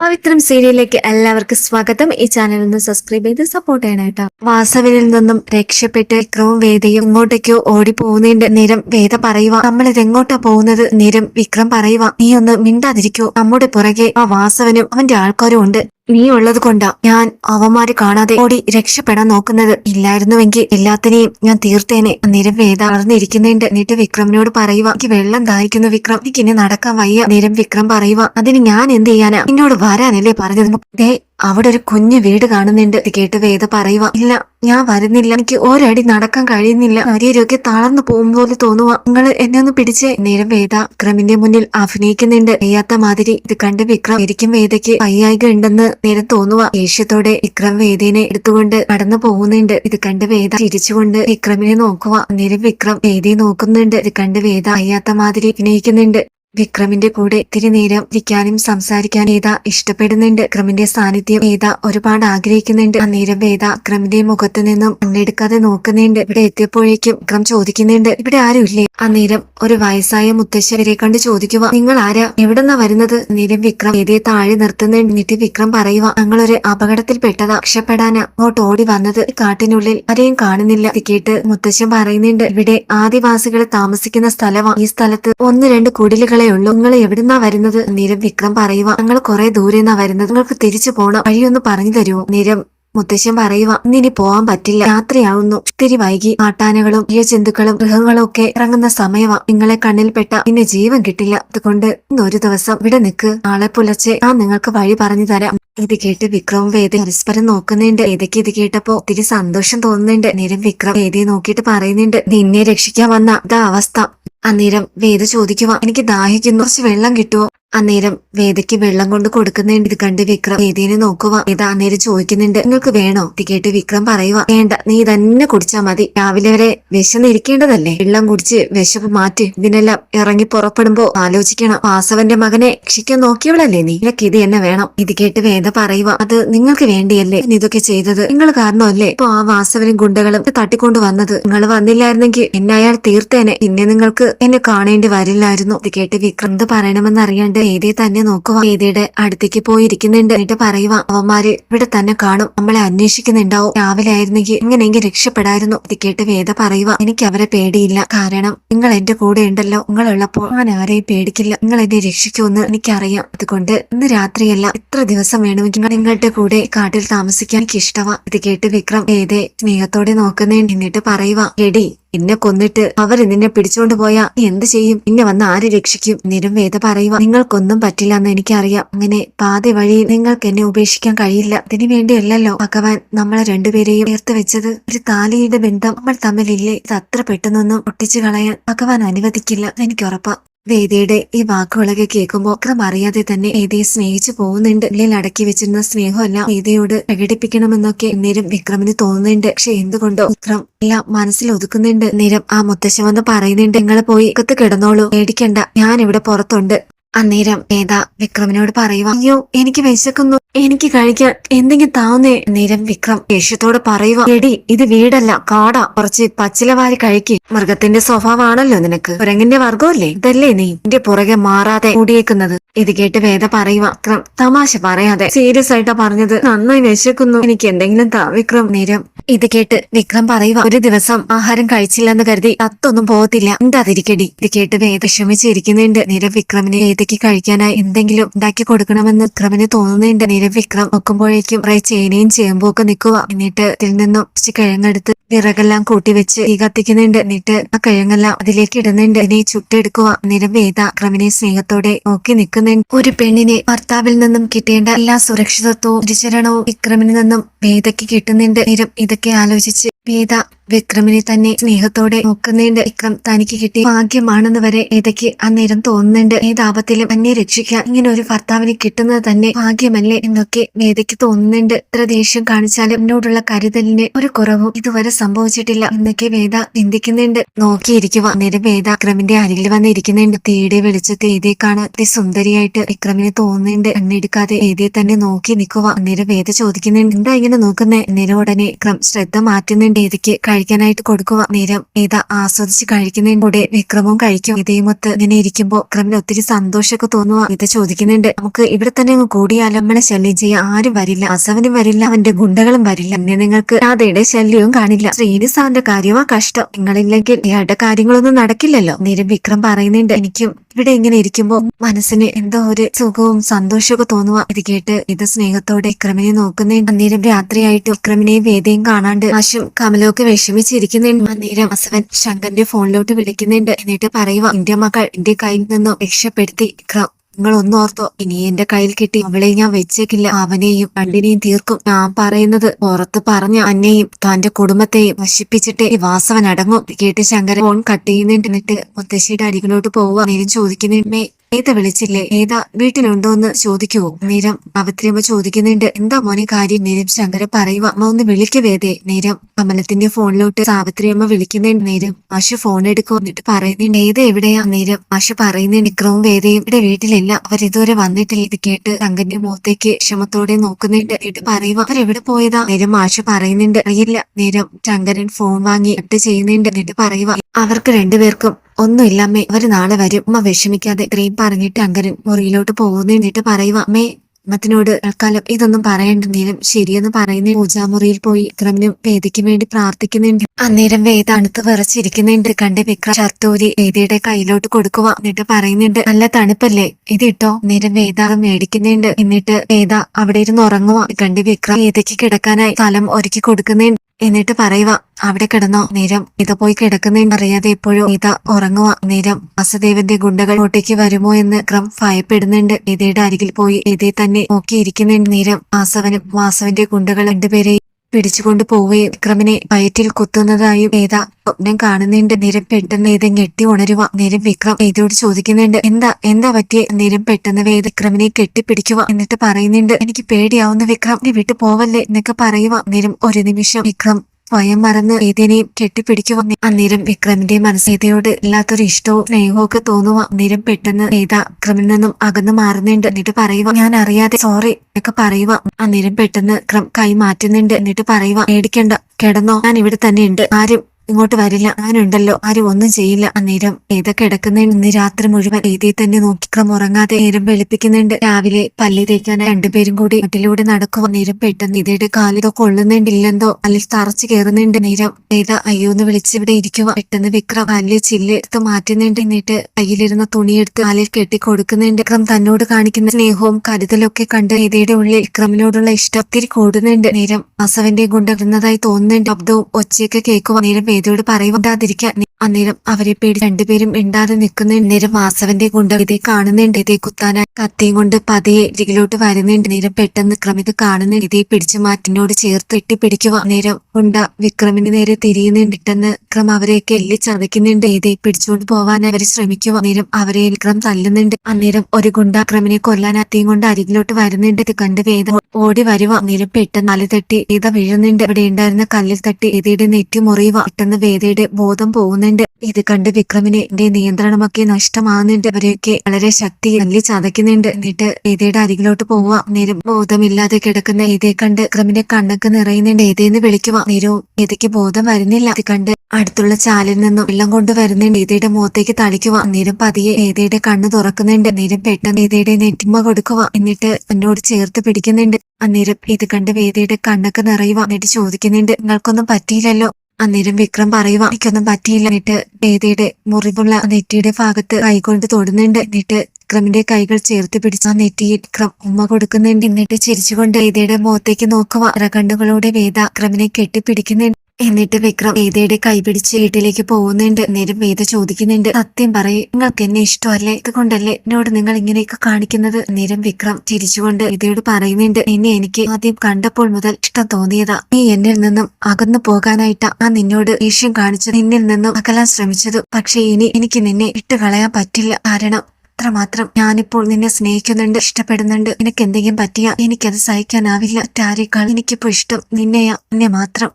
പവിത്രം സീരിയലിലേക്ക് എല്ലാവർക്കും സ്വാഗതം. ഈ ചാനൽ ഒന്ന് സബ്സ്ക്രൈബ് ചെയ്ത് സപ്പോർട്ട് ചെയ്യണേട്ടോ വാസവിനിൽ നിന്നും രക്ഷപ്പെട്ട് വിക്രവും വേദയും ഇങ്ങോട്ടേക്കോ ഓടി പോകുന്നതിന്റെ നിരം വേദ പറയുക നമ്മൾ എങ്ങോട്ടാ പോകുന്നത്? നിരം വിക്രം പറയുക നീ ഒന്ന് മിണ്ടാതിരിക്കോ. നമ്മുടെ പുറകെ ആ വാസവനും അവന്റെ ആൾക്കാരും ഉണ്ട്. നീ ഉള്ളത് കൊണ്ടാ ഞാൻ അവന്മാരെ കാണാതെ ഓടി രക്ഷപ്പെടാൻ നോക്കുന്നത്. ഇല്ലായിരുന്നുവെങ്കിൽ എല്ലാത്തിനെയും ഞാൻ തീർത്തേനെ. നിരം വേദ അറിഞ്ഞിരിക്കുന്നുണ്ട്. എന്നിട്ട് വിക്രമിനോട് പറയുക എനിക്ക് വെള്ളം ദാഹിക്കുന്നു വിക്രം. എനിക്ക് ഇനി നടക്കാൻ വയ്യ. നിരം വിക്രം പറയുക അതിന് ഞാൻ എന്ത് ചെയ്യാനാ? നിന്നോട് വരാനല്ലേ പറഞ്ഞത്? അവിടെ ഒരു കുഞ്ഞു വീട് കാണുന്നുണ്ട്. ഇത് കേട്ട് വേദ പറയുക ഇല്ല ഞാൻ വരുന്നില്ല. എനിക്ക് ഒരടി നടക്കാൻ കഴിയുന്നില്ല. ശരീരമൊക്കെ തളർന്നു പോകും പോലെ തോന്നുക നിങ്ങൾ എന്നെ ഒന്ന് പിടിച്ച്. നേരം വേദ വിക്രമിന്റെ മുന്നിൽ അഭിനയിക്കുന്നുണ്ട്. ചെയ്യാത്ത മാതിരി ഇത് കണ്ട് വിക്രം ശരിക്കും വേദയ്ക്ക് വയ്യായിക ഉണ്ടെന്ന് നേരം തോന്നുക ദേഷ്യത്തോടെ വിക്രം വേദേനെ എടുത്തുകൊണ്ട് കടന്നു പോകുന്നുണ്ട്. ഇത് കണ്ട് വേദ ചിരിച്ചുകൊണ്ട് വിക്രമിനെ നോക്കുക നേരം വിക്രം വേദയെ നോക്കുന്നുണ്ട്. ഇത് കണ്ട് വേദ വയ്യാത്ത മാതിരി അഭിനയിക്കുന്നുണ്ട്. വിക്രമിന്റെ കൂടെ ഇത്തിരി നേരം ഇരിക്കാനും സംസാരിക്കാൻ വേദ ഇഷ്ടപ്പെടുന്നുണ്ട്? വിക്രമിന്റെ സാന്നിധ്യം വേദ ഒരുപാട് ആഗ്രഹിക്കുന്നുണ്ട്. നേരം വേദ വിക്രമിന്റെ മുഖത്ത് നിന്നും കണ്ണെടുക്കാതെ നോക്കുന്നുണ്ട്. ഇവിടെ എത്തിയപ്പോഴേക്കും വിക്രം ചോദിക്കുന്നുണ്ട് ഇവിടെ ആരും ഇല്ലേ നേരം ഒരു വയസ്സായ മുത്തശ്ശവരെ കണ്ട് ചോദിക്കുക നിങ്ങൾ ആരാ? എവിടെന്നാ വരുന്നത്? നേരം വിക്രം വേദയെ താഴെ നിർത്തുന്നുണ്ട്. എന്നിട്ട് വിക്രം പറയുക ഞങ്ങളൊരു അപകടത്തിൽ പെട്ടതാ രക്ഷപ്പെടാനാ. അങ്ങോട്ട് ഓടി വന്നത് കാട്ടിനുള്ളിൽ ആരെയും കാണുന്നില്ല. ഇത് കേട്ട് മുത്തശ്ശൻ പറയുന്നുണ്ട് ഇവിടെ ആദിവാസികൾ താമസിക്കുന്ന സ്ഥലമാണ് ഈ സ്ഥലത്ത് ഒന്ന് രണ്ട് കുടിലുകളെ ഉള്ളൂ നിങ്ങൾ എവിടുന്നാ വരുന്നത്? നിരം വിക്രം പറയുക ഞങ്ങൾ കുറെ ദൂരെന്നാ വരുന്നത്. നിങ്ങൾക്ക് തിരിച്ചു പോണം. വഴിയൊന്ന് പറഞ്ഞു തരുമോ നിരം മുത്തശ്ശൻ പറയുക ഇന്നിനി പോവാൻ പറ്റില്ല. രാത്രിയാവുന്നു. ഒത്തിരി വൈകി. കാട്ടാനകളും ജന്തുക്കളും മൃഗങ്ങളും ഒക്കെ ഇറങ്ങുന്ന സമയമാ നിങ്ങളെ കണ്ണിൽപ്പെട്ട പിന്നെ ജീവൻ കിട്ടില്ല. അതുകൊണ്ട് ഇന്നൊരു ദിവസം ഇവിടെ നിൽക്ക് നാളെ പുലർച്ചെ ഞാൻ നിങ്ങൾക്ക് വഴി പറഞ്ഞു തരാം. ഇത് കേട്ട് വിക്രവും വേദി പരസ്പരം നോക്കുന്നുണ്ട്. വേദയ്ക്ക് ഇത് കേട്ടപ്പോ ഒത്തിരി സന്തോഷം തോന്നുന്നുണ്ട്. നേരം വിക്രം വേദിയെ നോക്കിയിട്ട് പറയുന്നുണ്ട്. നിന്നെ രക്ഷിക്കാൻ വന്ന ഇതാ അവസ്ഥ. അന്നേരം വേദ ചോദിക്കുക എനിക്ക് ദാഹിക്കുന്നു കുറച്ച് വെള്ളം കിട്ടുമോ അന്നേരം വേദയ്ക്ക് വെള്ളം കൊണ്ട് കൊടുക്കുന്നുണ്ട്. ഇത് കണ്ട് വിക്രം വേദിനെ നോക്കുക വേദ അന്നേരം ചോദിക്കുന്നുണ്ട് നിങ്ങൾക്ക് വേണോ? ഇത് കേട്ട് വിക്രം പറയുക വേണ്ട നീ തന്നെ കുടിച്ചാ മതി. രാവിലെ വരെ വിശന്നിരിക്കേണ്ടതല്ലേ? വെള്ളം കുടിച്ച് വിശപ്പ് മാറ്റി. ഇതിനെല്ലാം ഇറങ്ങി പുറപ്പെടുമ്പോ ആലോചിക്കണം. വാസവന്റെ മകനെ രക്ഷിക്കാൻ നോക്കിയവളല്ലേ നീ? നിനക്ക് ഇത് തന്നെ വേണം. ഇത് കേട്ട് വേദ പറയുക അത് നിങ്ങൾക്ക് വേണ്ടിയല്ലേ ഇതൊക്കെ ചെയ്തത്? നിങ്ങൾ കാരണമല്ലേ ഇപ്പൊ ആ വാസവനും ഗുണ്ടകളും തട്ടിക്കൊണ്ട് വന്നത്? നിങ്ങൾ വന്നില്ലായിരുന്നെങ്കിൽ എന്നെ അയാൾ തീർത്തേനെ. പിന്നെ നിങ്ങൾക്ക് എന്നെ കാണേണ്ടി വരില്ലായിരുന്നു. ഇത് കേട്ട് വിക്രം എന്ത് പറയണമെന്ന് വേദിയെ തന്നെ നോക്കുക. വേദിയുടെ അടുത്തേക്ക് പോയിരിക്കുന്നുണ്ട്. എന്നിട്ട് പറയുക അവന്മാര് ഇവിടെ തന്നെ കാണും. നമ്മളെ അന്വേഷിക്കുന്നുണ്ടാവും. രാവിലെ ആയിരുന്നെങ്കിൽ ഇങ്ങനെയെങ്കിൽ രക്ഷപ്പെടായിരുന്നു. ഇത് കേട്ട് വേദ പറയുക എനിക്ക് അവരെ പേടിയില്ല. കാരണം നിങ്ങൾ എന്റെ കൂടെ ഉണ്ടല്ലോ. നിങ്ങളുള്ളപ്പോൾ ഞാൻ ആരെയും പേടിക്കില്ല. നിങ്ങൾ എന്നെ രക്ഷിക്കുമെന്ന് എനിക്കറിയാം. അതുകൊണ്ട് ഇന്ന് രാത്രിയല്ല എത്ര ദിവസം വേണമെങ്കിൽ നിങ്ങളുടെ കൂടെ കാട്ടിൽ താമസിക്കാൻ എനിക്ക് ഇഷ്ടമാ ഇത് കേട്ട് വിക്രം വേദയെ സ്നേഹത്തോടെ നോക്കുന്നേ എന്നിട്ട് പറയുക എടി എന്നെ കൊന്നിട്ട് അവർ നിന്നെ പിടിച്ചോണ്ട് പോയാ എന്ത് ചെയ്യും? നിന്നെ വന്ന് ആര് രക്ഷിക്കും? നിരും വേദ പറയുക നിങ്ങൾക്കൊന്നും പറ്റില്ല എന്ന് എനിക്കറിയാം. അങ്ങനെ പാതി വഴിയിൽ നിങ്ങൾക്ക് എന്നെ ഉപേക്ഷിക്കാൻ കഴിയില്ല. ഇതിനു വേണ്ടിയല്ലല്ലോ ഭഗവാൻ നമ്മളെ രണ്ടുപേരെയും ചേർത്ത് വെച്ചത്. ഒരു താലിയുടെ ബന്ധം നമ്മൾ തമ്മിലില്ലേ? ഇത് അത്ര പെട്ടെന്നൊന്നും ഒട്ടിച്ചു കളയാൻ ഭഗവാൻ അനുവദിക്കില്ല. എനിക്ക് ഉറപ്പാ. വേദിയുടെ ഈ വാക്കുകളൊക്കെ കേൾക്കുമ്പോൾ അക്രം അറിയാതെ തന്നെ വേദിയെ സ്നേഹിച്ചു പോകുന്നുണ്ട്. ഉള്ളിൽ അടക്കി വെച്ചിരുന്ന സ്നേഹമല്ല വേദിയോട് പ്രകടിപ്പിക്കണമെന്നൊക്കെ നേരം വിക്രമിന് തോന്നുന്നുണ്ട്. പക്ഷെ എന്തുകൊണ്ടോ വിക്രം എല്ലാം മനസ്സിൽ ഒതുക്കുന്നുണ്ട്. നേരം ആ മുത്തശ്ശൻ വന്ന് പറയുന്നുണ്ട് നിങ്ങൾ പോയി കത്ത് കിടന്നോളൂ. പേടിക്കണ്ട. ഞാൻ ഇവിടെ പുറത്തുണ്ട്. അന്നേരം വേദ വിക്രമിനോട് പറയുക അയ്യോ എനിക്ക് വിശക്കുന്നു. എനിക്ക് കഴിക്കാൻ എന്തെങ്കിലും താവുന്നേ? അന്നേരം വിക്രം ദേഷ്യത്തോട് പറയുക എടി ഇത് വീടല്ല കാടാ. കുറച്ച് പച്ചില വാരി കഴിക്കി. മൃഗത്തിന്റെ സ്വഭാവമാണല്ലോ നിനക്ക്. കുരങ്ങിന്റെ വർഗമല്ലേ ഇതല്ലേ നീ എന്റെ പുറകെ മാറാതെ കൂടിയേക്കുന്നത് ഇത് കേട്ട് വേദ പറയുക വിക്രം തമാശ പറയാതെ. സീരിയസ് ആയിട്ടാ പറഞ്ഞത്. നന്നായി വിശക്കുന്നു. എനിക്ക് എന്തെങ്കിലും താ വിക്രം. നേരം ഇത് കേട്ട് വിക്രം പറയുക ഒരു ദിവസം ആഹാരം കഴിച്ചില്ലെന്ന് കരുതി അത്തൊന്നും പോകത്തില്ല. എന്താതിരിക്കടി ഇത് കേട്ട് വേദ വിഷമിച്ചിരിക്കുന്നുണ്ട് നിരവ് വിക്രമിന് വേദയ്ക്ക് കഴിക്കാനായി എന്തെങ്കിലും ഉണ്ടാക്കി കൊടുക്കണമെന്ന് വിക്രമിന് തോന്നുന്നുണ്ട്. നിരവ് വിക്രം നോക്കുമ്പോഴേക്കും കുറെ ചേനയും ചേമ്പൊക്കെ നിൽക്കുക. എന്നിട്ട് ഇതിൽ നിന്നും കിഴങ്ങെടുത്ത് വിറകെല്ലാം കൂട്ടി വെച്ച് തീ കത്തിക്കുന്നുണ്ട്. എന്നിട്ട് ആ കിഴങ്ങെല്ലാം അതിലേക്ക് ഇടുന്നുണ്ട്. ഇനി ചുട്ടെടുക്കുക. നിരവ് വേദ വിക്രമിനെ സ്നേഹത്തോടെ നോക്കി നിൽക്കുന്നുണ്ട്. ഒരു പെണ്ണിനെ ഭർത്താവിൽ നിന്നും കിട്ടേണ്ട എല്ലാ സുരക്ഷിതത്വവും പരിചരണവും വിക്രമിൽ നിന്നും വേദയ്ക്ക് കിട്ടുന്നുണ്ട്. നിരം ഇതൊക്കെ ആലോചിച്ച് വേദ വിക്രമിനെ തന്നെ സ്നേഹത്തോടെ നോക്കുന്നുണ്ട് വിക്രം തനിക്ക് കിട്ടിയ ഭാഗ്യമാണെന്ന് വരെ ഏതയ്ക്ക് അന്നേരം തോന്നുന്നുണ്ട്. ഏതാപത്തിലും എന്നെ രക്ഷിക്കാൻ ഇങ്ങനെ ഒരു ഭർത്താവിനെ കിട്ടുന്നത് തന്നെ ഭാഗ്യമല്ലേ എന്നൊക്കെ വേദയ്ക്ക് തോന്നുന്നുണ്ട്. ഇത്ര ദേഷ്യം കാണിച്ചാലും എന്നോടുള്ള കരുതലിന് ഒരു കുറവും ഇതുവരെ സംഭവിച്ചിട്ടില്ല എന്നൊക്കെ വേദ ചിന്തിക്കുന്നുണ്ട്. നോക്കിയിരിക്കുക. അന്നേരം വേദ വിക്രമിന്റെ അരികിൽ വന്നിരിക്കുന്നുണ്ട്. തീയുടെ വെളിച്ചത്തെ ഏതേക്കാണ് സുന്ദരിയായിട്ട് വിക്രമിന് തോന്നുന്നുണ്ട്. കണ്ണെടുക്കാതെ ഏതേ തന്നെ നോക്കി നിൽക്കുക. അന്നേരം വേദ ചോദിക്കുന്നുണ്ട്. എന്താ ഇങ്ങനെ നോക്കുന്നേ? അന്നേരം ഉടനെ വിക്രം ശ്രദ്ധ മാറ്റുന്നുണ്ട്. ഏതയ്ക്ക് കഴിക്കാനായിട്ട് കൊടുക്കുക. നേരം ഏത ആസ്വദിച്ച് കഴിക്കുന്നതിന്റെ കൂടെ വിക്രമവും കഴിക്കും. ഇതേമൊത്ത് ഇങ്ങനെ ഇരിക്കുമ്പോൾ വിക്രമിന് ഒത്തിരി സന്തോഷമൊക്കെ തോന്നുക ഇത് ചോദിക്കുന്നുണ്ട് നമുക്ക് ഇവിടെ തന്നെ അങ്ങ് കൂടിയാലും നമ്മളെ ശല്യം ചെയ്യാൻ ആരും വരില്ല. അസവനും വരില്ല. അവന്റെ ഗുണ്ടകളും വരില്ല. പിന്നെ നിങ്ങൾക്ക് രാധയുടെ ശല്യവും കാണില്ല. ശ്രീനിസാന്റെ കാര്യമാ കഷ്ടം. നിങ്ങളില്ലെങ്കിൽ ഇയാളുടെ കാര്യങ്ങളൊന്നും നടക്കില്ലല്ലോ. നേരം വിക്രം പറയുന്നുണ്ട് എനിക്കും ഇവിടെ ഇങ്ങനെ ഇരിക്കുമ്പോ മനസ്സിന് എന്തോ ഒരു സുഖവും സന്തോഷമൊക്കെ തോന്നുക ഇത് കേട്ട് ഇത് സ്നേഹത്തോടെ വിക്രമിനെ നോക്കുന്നേ അന്നേരം രാത്രിയായിട്ട് വിക്രമിനെയും വേദയും കാണാണ്ട് ആശും കമലൊക്കെ വിഷമിച്ചിരിക്കുന്നുണ്ട് അന്നേരം അസവൻ ശങ്കന്റെ ഫോണിലോട്ട് വിളിക്കുന്നുണ്ട്. എന്നിട്ട് പറയുക എന്റെ മകൾ എന്റെ കയ്യിൽ നിന്നും രക്ഷപ്പെടുത്തി വിക്രം നിങ്ങൾ ഒന്നോർത്തോ ഇനി എന്റെ കയ്യിൽ കിട്ടി അവളെ ഞാൻ വെച്ചേക്കില്ല. അവനെയും രണ്ടിനെയും തീർക്കും. ഞാൻ പറയുന്നത് പുറത്ത് പറഞ്ഞ അന്നെയും തന്റെ കുടുംബത്തെയും നശിപ്പിച്ചിട്ട് വാസവൻ അടങ്ങും. കേട്ട് ശങ്കരൻ ഫോൺ കട്ട് ചെയ്യുന്നുണ്ട്. എന്നിട്ട് മുത്തശ്ശിയുടെ അരികിലോട്ട് പോവുക നേരം ചോദിക്കുന്നുണ്ടേ ഏതാ വിളിച്ചില്ലേ? ഏതാ വീട്ടിലുണ്ടോ എന്ന് ചോദിക്കുവോ? നേരം പവിത്രിയമ്മ ചോദിക്കുന്നുണ്ട്. എന്താ മോനെ കാര്യം? നേരം ശങ്കര പറയുക അമ്മ ഒന്ന് വിളിക്കവേദേ നേരം കമലത്തിന്റെ ഫോണിലോട്ട് സാവിത്രിയമ്മ വിളിക്കുന്നുണ്ട്. നേരം ആശു ഫോൺ എടുക്കും എന്നിട്ട് പറയുന്നുണ്ട്. ഏത് എവിടെയാ? നേരം ആശു പറയുന്നുണ്ട്. വിക്രവും വേദയും ഇവിടെ വീട്ടിലില്ല. അവരിതുവരെ വന്നിട്ടില്ല. ഇത് കേട്ട് ശങ്കന്റെ മുഖത്തേക്ക് ക്ഷമത്തോടെ നോക്കുന്നുണ്ട്. എന്നിട്ട് പറയുക അവരെവിടെ പോയതാ? നേരം ആശു പറയുന്നുണ്ട്. അറിയില്ല. നേരം ശങ്കരൻ ഫോൺ വാങ്ങി കട്ട് ചെയ്യുന്നുണ്ട്. എന്നിട്ട് പറയുക അവർക്ക് രണ്ടുപേർക്കും ഒന്നുമില്ല അമ്മേ അവർ നാളെ വരും. അമ്മ വിഷമിക്കാതെ ഇത്രയും പറഞ്ഞിട്ട് അങ്കരൻ മുറിയിലോട്ട് പോകുന്നിട്ട് പറയുക അമ്മേ അമ്മത്തിനോട് തൽക്കാലം ഇതൊന്നും പറയേണ്ട നേരം ശരിയെന്ന് പറയുന്ന. പൂജാമുറിയിൽ പോയി വിക്രമിനും വേദിക്കും വേണ്ടി പ്രാർത്ഥിക്കുന്നുണ്ട്. അന്നേരം വേദ തണുത്ത് വിറച്ചിരിക്കുന്നുണ്ട്. കണ്ട് വിക്രം ഷർട്ടൂരി വേദിയുടെ കയ്യിലോട്ട് കൊടുക്കുക എന്നിട്ട് പറയുന്നുണ്ട് നല്ല തണുപ്പല്ലേ? ഇത് ഇട്ടോ? അന്നേരം വേദ മേടിക്കുന്നുണ്ട്. എന്നിട്ട് വേദ അവിടെ ഇരുന്ന് ഉറങ്ങുക കണ്ട് വിക്രം വേദയ്ക്ക് കിടക്കാനായി സ്ഥലം ഒരുക്കി കൊടുക്കുന്നുണ്ട്. എന്നിട്ട് പറയുക അവിടെ കിടന്നോ. നേരം ഇത് പോയി കിടക്കുന്നതെന്ന് അറിയാതെ എപ്പോഴും ഇത ഉറങ്ങുക നേരം വാസുദേവന്റെ ഗുണ്ടകൾ ഒട്ടേക്ക് വരുമോ എന്ന് ക്രം ഭയപ്പെടുന്നുണ്ട്. ഇതയുടെ അരികിൽ പോയി ഇതേ തന്നെ നോക്കിയിരിക്കുന്നുണ്ട് നേരം. വാസവനും വാസവന്റെ ഗുണ്ടകൾ രണ്ടുപേരെയും പിടിച്ചുകൊണ്ട് പോവുകയും വിക്രമിനെ വയറ്റിൽ കുത്തുന്നതായും ഏത? സ്വപ്നം കാണുന്നുണ്ട് നിരം പെട്ടെന്ന് ഏത് ഞെട്ടി ഉണരുക നിരം വിക്രം ഏതയോട് ചോദിക്കുന്നുണ്ട്. എന്താ? എന്താ പറ്റിയ? നിരം പെട്ടെന്ന് വേദ വിക്രമിനെ കെട്ടിപ്പിടിക്കുക എന്നിട്ട് പറയുന്നുണ്ട്. എനിക്ക് പേടിയാവുന്ന വിക്രം. നീ വിട്ടു പോവല്ലേ എന്നൊക്കെ പറയുക നിരം ഒരു നിമിഷം വിക്രം സ്വയം മറന്ന് ഏതിനെയും വന്നി അന്നേരം വിക്രമിന്റെ മനസ്സേതയോട് ഇല്ലാത്തൊരു ഇഷ്ടവും സ്നേഹവും ഒക്കെ തോന്നുക അന്നേരം പെട്ടെന്ന് ഏത വിക്രമിൽ നിന്നും അകന്നു മാറുന്നുണ്ട് എന്നിട്ട് പറയുക ഞാൻ അറിയാതെ സോറി എന്നൊക്കെ പറയുക അന്നേരം പെട്ടെന്ന് വിക്രം കൈ മാറ്റുന്നുണ്ട് എന്നിട്ട് പറയുക പേടിക്കണ്ട കിടന്നോ ഞാൻ ഇവിടെ തന്നെ ഉണ്ട്. ആരും ഇങ്ങോട്ട് വരില്ല. ഞാനുണ്ടല്ലോ. ആരും ഒന്നും ചെയ്യില്ല. അന്നേരം ഏത കിടക്കുന്നതിന് ഇന്ന് രാത്രി മുഴുവൻ എഴുതി തന്നെ നോക്കി. ക്രം ഉറങ്ങാതെ നേരം വെളുപ്പിക്കുന്നുണ്ട്. രാവിലെ പല്ലി തേക്കാൻ രണ്ടുപേരും കൂടി വീട്ടിലൂടെ നടക്കും നേരം പെട്ടെന്ന് ഇതയുടെ കാലിതോ കൊള്ളുന്നുണ്ടില്ലെന്തോ. അല്ലെങ്കിൽ തറച്ചു കയറുന്നുണ്ട് നേരം ഏത അയ്യോന്ന് വിളിച്ച് ഇവിടെ ഇരിക്കുക പെട്ടെന്ന് വിക്രം അല്ലെ ചില്ല് എടുത്ത് മാറ്റുന്നുണ്ട്. എന്നിട്ട് കയ്യിലിരുന്ന തുണിയെടുത്ത് കാലിൽ കെട്ടി കൊടുക്കുന്നുണ്ട്. വിക്രം തന്നോട് കാണിക്കുന്ന സ്നേഹവും കരുതലൊക്കെ കണ്ട് ഏതയുടെ ഉള്ളിൽ വിക്രമിനോടുള്ള ഇഷ്ടം ഒത്തിരി കൂടുന്നുണ്ട്. നേരം അസവന്റെ കൊണ്ടിരുന്നതായി തോന്നുന്നുണ്ട്. ശബ്ദവും ഒച്ചയൊക്കെ കേൾക്കുക നേരം വേദയോട് പറയുവാതിരിക്കാൻ അന്നേരം അവരെ പേടി രണ്ടുപേരും ഇണ്ടാതെ നിൽക്കുന്ന നേരം വാസവന്റെ കൊണ്ട് ഇതേ കാണുന്നുണ്ട്. ഇതേ കുത്താനായി കത്തിയും കൊണ്ട് പതിയെ ഇരികിലോട്ട് വരുന്നുണ്ട്. നേരം പെട്ടെന്ന് വിക്രമിത് കാണുന്നുണ്ട്. ഇതേ പിടിച്ചു മാറ്റിനോട് ചേർത്ത് ഇട്ടി പിടിക്കുക. നേരം കൊണ്ട വിക്രമിന് നേരെ തിരിയുന്നുണ്ട്. ഇട്ടെന്ന് വിക്രം അവരെയൊക്കെ എല്ലി ചതയ്ക്കുന്നുണ്ട് ഇതേ പിടിച്ചുകൊണ്ട് പോവാൻ അവരെ ശ്രമിക്കുക. നേരം അവരെ വിക്രം തല്ലുന്നുണ്ട്. അന്നേരം ഒരു ഗുണ്ട വിക്രമിനെ കൊല്ലാൻ അത്തിയും കൊണ്ട് അരികിലോട്ട് വരുന്നുണ്ട്. ഇത് കണ്ട് വേദ ഓടി വരുക നേരം പെട്ടെന്ന് തട്ടി ഇത വീഴുന്നുണ്ട്. ഇവിടെ ഉണ്ടായിരുന്ന കല്ലിൽ തട്ടി ഇതയുടെ നെറ്റി മുറിയുക പെട്ടെന്ന് വേദയുടെ ബോധം പോകുന്നുണ്ട്. ഇത് കണ്ട് വിക്രമിനെ നിയന്ത്രണമൊക്കെ നഷ്ടമാകുന്നുണ്ട്. അവരെയൊക്കെ വളരെ ശക്തി തല്ലി ചതയ്ക്കുന്നുണ്ട്. എന്നിട്ട് വേദയുടെ അരികിലോട്ട് പോവുക നേരം ബോധമില്ലാതെ കിടക്കുന്ന ഏതയെ കണ്ട് വിക്രമിന്റെ കണ്ണൊക്കെ നിറയുന്നുണ്ട്. ഏതേന്ന് വിളിക്കുക നേരവും ഏതയ്ക്ക് ബോധം വരുന്നില്ല. ഇത് കണ്ട് അടുത്തുള്ള ചാലിൽ നിന്നും വെള്ളം കൊണ്ട് വരുന്നുണ്ട്. ഏതയുടെ മുഖത്തേക്ക് തളിക്കുക നേരം പതിയെ ഏതയുടെ കണ്ണ് തുറക്കുന്നുണ്ട്. നേരം പെട്ടെന്ന് ഏതയുടെ നെറ്റിമ കൊടുക്കുക എന്നിട്ട് എന്നോട് ചേർത്ത് പിടിക്കുന്നുണ്ട്. അന്നേരം ഇത് കണ്ട് വേദയുടെ കണ്ണൊക്കെ നിറയുക എന്നിട്ട് ചോദിക്കുന്നുണ്ട് നിങ്ങൾക്കൊന്നും പറ്റിയില്ലല്ലോ? അന്നേരം വിക്രം പറയുക എനിക്കൊന്നും പറ്റിയില്ല എന്നിട്ട് വേദയുടെ മുറിവുള്ള നെറ്റിയുടെ ഭാഗത്ത് കൈകൊണ്ട് തൊടുന്നുണ്ട്. എന്നിട്ട് വിക്രമിന്റെ കൈകൾ ചേർത്ത് പിടിച്ച നെറ്റിയിൽ വിക്രം ഉമ്മ കൊടുക്കുന്നുണ്ട്. എന്നിട്ട് ചിരിച്ചുകൊണ്ട് വേദയുടെ മുഖത്തേക്ക് നോക്കുക കണ്ണുകളോടെ വേദ വിക്രമിനെ കെട്ടിപ്പിടിക്കുന്നുണ്ട്. എന്നിട്ട് വിക്രം വേദയുടെ കൈപിടിച്ച് വീട്ടിലേക്ക് പോകുന്നുണ്ട്. നേരം വേദ ചോദിക്കുന്നുണ്ട് സത്യം പറയും നിങ്ങൾക്ക് എന്നെ ഇഷ്ടമല്ലേ? ഇതുകൊണ്ടല്ലേ എന്നോട് നിങ്ങൾ ഇങ്ങനെയൊക്കെ കാണിക്കുന്നത്? നേരം വിക്രം ചിരിച്ചുകൊണ്ട് വേദയോട് പറയുന്നുണ്ട് എന്നെ എനിക്ക് ആദ്യം കണ്ടപ്പോൾ മുതൽ ഇഷ്ടം തോന്നിയതാ. നീ എന്നിൽ നിന്നും അകന്നു പോകാനായിട്ടാ ഞാൻ നിന്നോട് ഈഷ്യം കാണിച്ചു നിന്നിൽ നിന്നും അകലാൻ ശ്രമിച്ചത്. പക്ഷേ ഇനി എനിക്ക് നിന്നെ ഇട്ട് കളയാൻ പറ്റില്ല. കാരണം അത്രമാത്രം ഞാനിപ്പോൾ നിന്നെ സ്നേഹിക്കുന്നുണ്ട് ഇഷ്ടപ്പെടുന്നുണ്ട്. നിനക്ക് എന്തെങ്കിലും പറ്റിയ എനിക്കത് സഹിക്കാനാവില്ല. ടാരേക്കാൾ എനിക്കിപ്പോ ഇഷ്ടം നിന്നെയാ. നിന്നെ മാത്രം